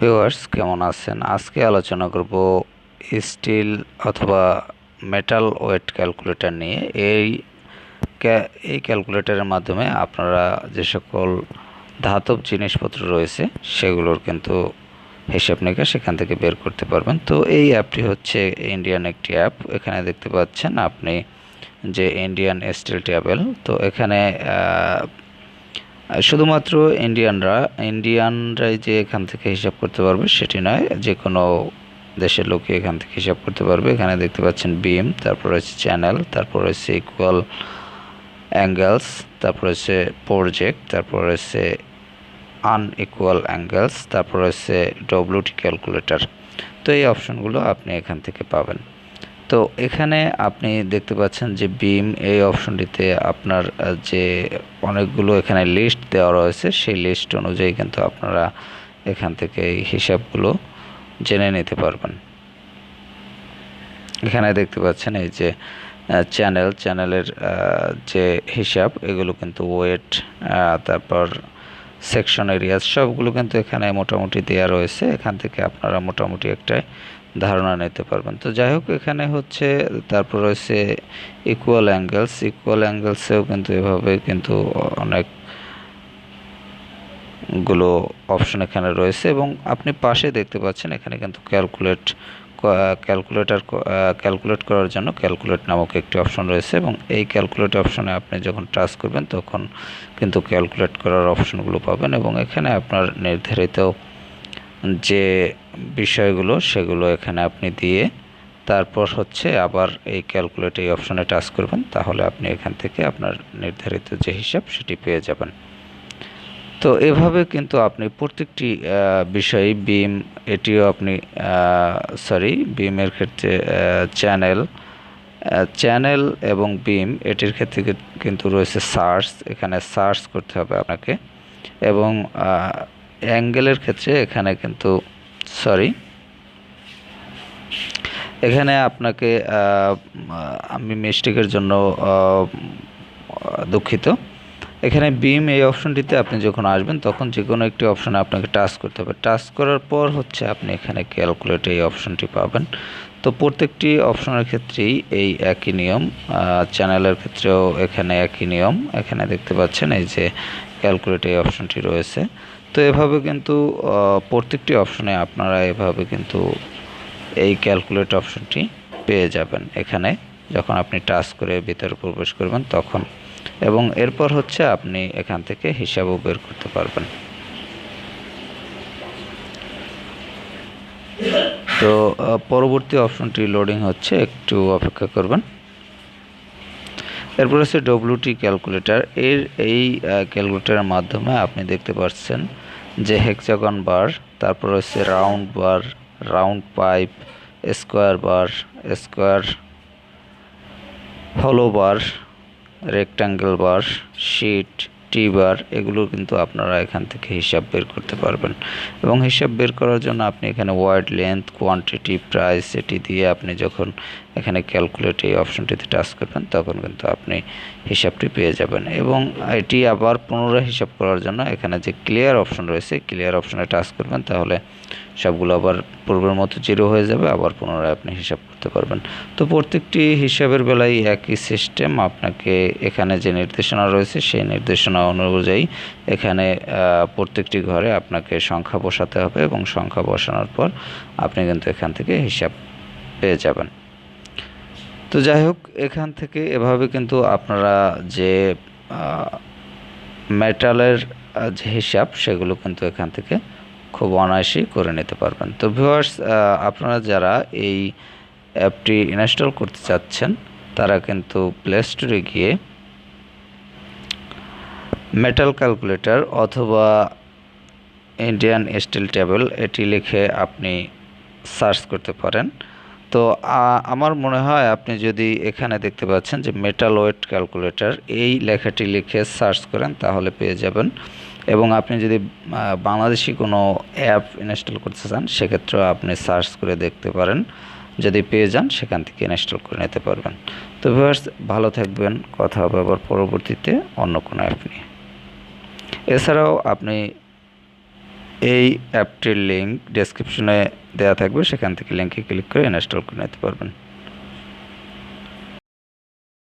Viewers কেমন আছেন? আজকে আলোচনা করব স্টিল অথবা মেটাল ওয়েট ক্যালকুলেটর নিয়ে। এই এই ক্যালকুলেটরের মাধ্যমে আপনারা যে সকল ধাতব জিনিসপত্র রয়েছে, সেগুলোর কিন্তু হিসাব নিকাশ সেখান থেকে বের করতে পারবেন। তো এই অ্যাপটি হচ্ছে ইন্ডিয়ান একটি অ্যাপ এখানে দেখতে পাচ্ছেন আপনি যে ইন্ডিয়ান স্টিল ট্যাবেল তো এখানে শুধুমাত্র ইন্ডিয়ানরা ইন্ডিয়ানরাই যে এখান থেকে হিসাব করতে পারবে সেটি নয়, যে কোনো দেশের লোকে এখান থেকে হিসাব করতে পারবে। এখানে দেখতে পাচ্ছেন বিম তারপর রয়েছে চ্যানেল তারপর রয়েছে ইকুয়াল অ্যাঙ্গেলস তারপর রয়েছে প্রজেক্ট তারপর রয়েছে আনইকুয়াল অ্যাঙ্গেলস তারপর রয়েছে ডব্লিউটি ক্যালকুলেটর তো এই অপশনগুলো আপনি এখান থেকে পাবেন। তো এখানে আপনি দেখতে পাচ্ছেন যে বিম এই অপশনটিতে আপনার যে অনেকগুলো এখানে লিস্ট দেওয়া রয়েছে, সেই লিস্ট অনুযায়ী কিন্তু আপনারা এখান থেকে এই হিসাবগুলো জেনে নিতে পারবেন। এখানে দেখতে পাচ্ছেন এই যে চ্যানেল চ্যানেলের যে হিসাব, এগুলো কিন্তু ওয়েট তারপর সেকশন এরিয়াস সবগুলো কিন্তু এখানে মোটামুটি দেওয়া রয়েছে। এখান থেকে আপনারা মোটামুটি একটা ধারণা নিতে পারবেন। তো যাই হোক, এখানে হচ্ছে তারপর রয়েছে ইকুয়াল অ্যাঙ্গেলস ইকুয়াল অ্যাঙ্গেলসেও কিন্তু এভাবে কিন্তু অনেকগুলো অপশন এখানে রয়েছে এবং আপনি পাশে দেখতে পাচ্ছেন, এখানে কিন্তু ক্যালকুলেট ক্যালকুলেটর ক্যালকুলেট করার জন্য ক্যালকুলেট নামক একটি অপশন রয়েছে এবং এই ক্যালকুলেট অপশনে আপনি যখন টাচ করবেন তখন কিন্তু ক্যালকুলেট করার অপশনগুলো পাবেন এবং এখানে আপনার নির্ধারিত যে বিষয়গুলো সেগুলো এখানে আপনি দিয়ে তারপর হচ্ছে আবার এই ক্যালকুলেট এই অপশনে টাচ করবেন তাহলে আপনি এখান থেকে আপনার নির্ধারিত যে হিসাব সেটি পেয়ে যাবেন। তো এভাবে কিন্তু আপনি প্রত্যেকটি বিষয়ে বিম এটিও আপনি সরি বিমের ক্ষেত্রে চ্যানেল চ্যানেল এবং বিম এটির ক্ষেত্রে কিন্তু রয়েছে সার্চ এখানে সার্চ করতে হবে আপনাকে এবং অ্যাঙ্গেলের ক্ষেত্রে এখানে কিন্তু সরি এখানে আপনাকে আমি মিস্টেকের জন্য দুঃখিত। এখানে বিম এই অপশনটিতে আপনি যখন আসবেন, তখন যে কোনো একটি অপশনে আপনাকে টাচ করতে হবে। টাচ করার পর হচ্ছে আপনি এখানে ক্যালকুলেট এই অপশনটি পাবেন। তো প্রত্যেকটি অপশনের ক্ষেত্রেই এই একই নিয়ম চ্যানেলের ক্ষেত্রেও এখানে একই নিয়ম। এখানে দেখতে পাচ্ছেন এই যে ক্যালকুলেট এই অপশনটি রয়েছে। তো এভাবে কিন্তু প্রত্যেকটি অপশনে আপনারা এভাবে কিন্তু এই ক্যালকুলেট অপশনটি পেয়ে যাবেন। এখানে যখন আপনি টাচ করে ভিতরে প্রবেশ করবেন, তখন এবং এরপর হচ্ছে আপনি এখান থেকে হিসাবও বের করতে পারবেন। তো পরবর্তী অপশনটি লোডিং হচ্ছে, একটু অপেক্ষা করবেন। এরপর হচ্ছে ডব্লিউটি ক্যালকুলেটর এর এই ক্যালকুলেটরের মাধ্যমে আপনি দেখতে পাচ্ছেন যে হেক্সাগন বার তারপর হচ্ছে round bar round pipe square bar square হলো বার রেক্টাঙ্গেল বার শিট টি বার এগুলো কিন্তু আপনারা এখান থেকে হিসাব বের করতে পারবেন। এবং হিসাব বের করার জন্য আপনি এখানে ওয়ার্ড লেন্থ কোয়ান্টিটি প্রাইস এটি দিয়ে আপনি যখন এখানে ক্যালকুলেট এই অপশনটিতে টাচ করবেন, তখন কিন্তু আপনি হিসাবটি পেয়ে যাবেন। এবং এটি আবার পুনরায় হিসাব করার জন্য এখানে যে ক্লিয়ার অপশন রয়েছে ক্লিয়ার অপশনে টাচ করবেন, তাহলে সবগুলো আবার পূর্বের মতো জিরো হয়ে যাবে, আবার পুনরায় আপনি হিসাব করতে পারবেন। তো প্রত্যেকটি হিসাবের বেলায় একই সিস্টেম আপনাকে এখানে যে নির্দেশনা রয়েছে, সেই নির্দেশনা অনুযায়ী এখানে প্রত্যেকটি ঘরে আপনাকে সংখ্যা বসাতে হবে এবং সংখ্যা বসানোর পর আপনি কিন্তু এখান থেকে হিসাব পেয়ে যাবেন। তো যাই হোক, এখান থেকে এভাবে কিন্তু আপনারা যে মেটালের যে হিসাব, সেগুলো কিন্তু এখান থেকে খুব অনায়াসেই করে নিতে পারবেন। তো ভিউয়ার্স আপনারা যারা এই অ্যাপটি ইনস্টল করতে চাচ্ছেন, তারা কিন্তু প্লে স্টোরে গিয়ে মেটাল ক্যালকুলেটর অথবা ইন্ডিয়ান স্টিল টেবিল এটি লিখে আপনি সার্চ করতে পারেন। তো আমার মনে হয় আপনি যদি এখানে দেখতে পাচ্ছেন যে মেটাল ওয়েট ক্যালকুলেটর এই লেখাটি লিখে সার্চ করেন, তাহলে পেয়ে যাবেন। এবং আপনি যদি বাংলাদেশি কোনো অ্যাপ ইনস্টল করতে চান, সেক্ষেত্রেও আপনি সার্চ করে দেখতে পারেন। যদি পেয়ে যান, সেখান থেকে ইনস্টল করে নিতে পারবেন। তো ভিউয়ার্স ভালো থাকবেন। কথা হবে আবার পরবর্তীতে অন্য কোনো অ্যাপ নিয়ে। এছাড়াও আপনি এই অ্যাপটির লিঙ্ক ডেসক্রিপশনে দেওয়া থাকবে। সেখান থেকে লিঙ্কে ক্লিক করে ইনস্টল করে নিতে পারবেন।